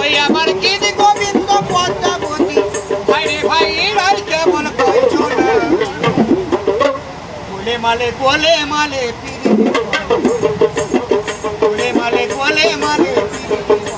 ওই আমার গীত গোবিন্দ পদ্মাবতী। ভাইরে ভাই এরাই কেমন কইছো না গোলে মালে, কোলে মালে পিড়ি কোলে মালে কোলে মালে পিড়ি